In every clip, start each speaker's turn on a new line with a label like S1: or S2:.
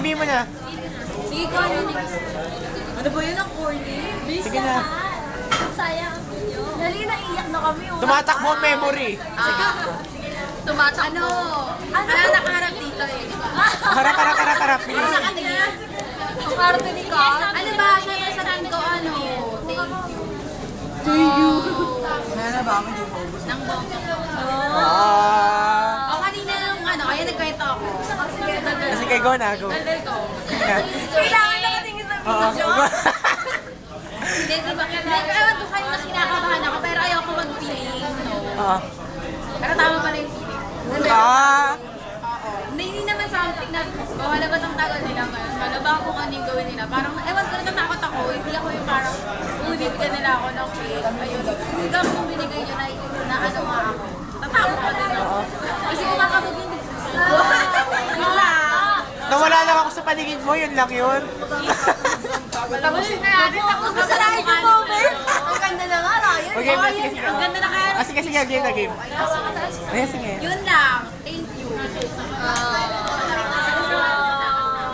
S1: sabihin mo na.
S2: Sige ko, ano? Ano ba yun ang corny?
S1: Sige na.
S2: Sayang ang video. Dali na, iyak na kami. oh.
S1: Tumatakbo ang memory.
S2: Sige. Tumatak. Ano? Ano? Wala nakaharap dito eh.
S1: Harap, harap, harap, harap. Bilis.
S2: Nakatingin. Ang arte ni Ka. Ano ba? Siyempre sabihin ko ano? Thank you.
S3: Meron ba ako hindi ubus?
S2: Nang bongga.
S1: Ah. Go na, go.
S2: Ko. Kailangan nakatingin sa video. Hindi, di ba? Ewan ko kanina kinakabahan ako, pero ayoko mag-feeling, no.
S1: Oo.
S2: Pero tama pala yung feeling. Hindi,
S1: Ah.
S2: hindi, hindi naman something na, oh, wala ba itong tagal nila ngayon? Wala ba kung ano yung gawin nila? Parang, ewan ko, natatakot ako. Hindi ako yung parang, bibigyan nila ako ng cake. Ayun. Hindi ako kung binigay nyo na, na ano nga ako. Tatakot ako din ako. Kasi kumakabog yung Yun lang.
S1: Nawala lang ako sa paligid mo, yun lang yun.
S2: Tapusin na natin. Tapos na sa lahat yung moment. Ang ganda na nga, Ryan.
S1: Okay,
S2: Oh,
S1: sige,
S2: yun,
S1: sige.
S2: Ang ganda na kaya.
S1: Ah, sige, sige, game na game. Sige.
S2: Yun lang. Thank you.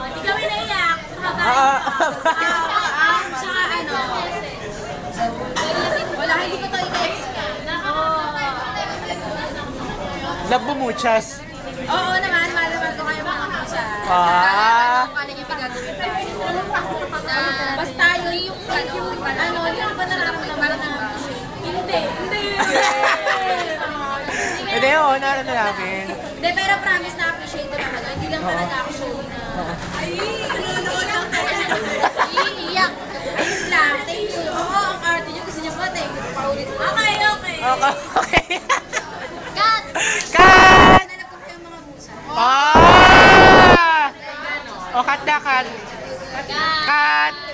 S2: Hindi kami naiyak.
S1: Ah,
S2: Ah, tsaka ano. Wala, hindi ko to i-expect.
S1: love mo muchas.
S2: Oo naman, malaman ko kayo mga kusa.
S1: Ah.
S2: Kung yung pagagawin tayo. Na, basta yun yung ano, ano, yung ba nararamdaman na, hindi, hindi.
S1: Hindi, oo, naroon na namin.
S2: Hindi, pero promise na appreciate ko naman. Hindi lang talaga ako show na, ay, nanonood lang tayo. Iiyak. Ayun lang, thank you. Oo, ang arte nyo, gusto nyo ba? Thank you. Paulit. Okay, okay.
S1: Okay, okay.
S2: Cut!
S1: Cut!
S2: Nanap ko kayo mga busa.
S1: Ah! O, cut na.
S2: Cut!
S1: Cut!